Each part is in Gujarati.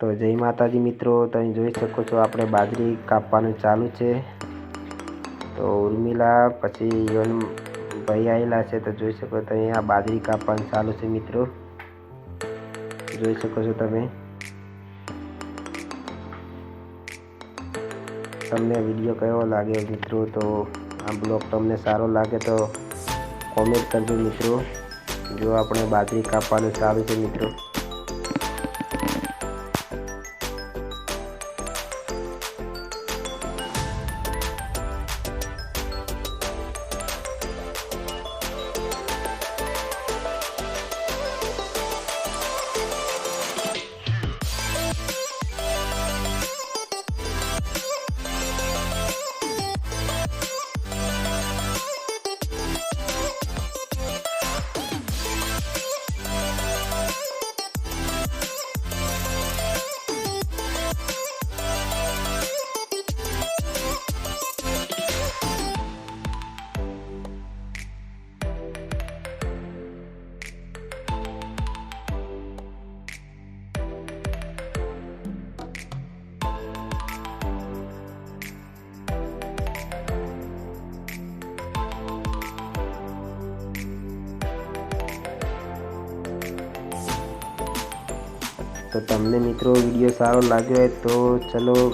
તો જય માતાજી મિત્રો, તમે જોઈ શકો છો આપણે બાજરી કાપવાનું ચાલુ છે. તો ઉર્મિલા, પછી યોન ભાઈ આવેલા છે, તો જોઈ શકો તમે આ બાજરી કાપવાનું ચાલુ છે મિત્રો. જોઈ શકો છો તમે. તમને વીડિયો કયો લાગે મિત્રો? તો આ બ્લોગ તમને સારો લાગે તો કોમેન્ટ કરજો મિત્રો. જો આપણે બાજરી કાપવાનું ચાલુ છે મિત્રો. તો તમને મિત્રો વીડિયો સારો લાગ્યો હોય તો ચલો,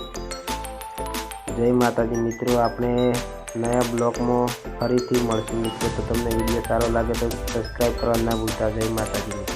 જય માતાજી. મિત્રો, આપણે નયા બ્લોગમાં ફરીથી મળશું. મિત્રો, તો તમને વીડિયો સારો લાગે તો સબસ્ક્રાઈબ કરવા ના ભૂલતા. જય માતાજી. મિત્રો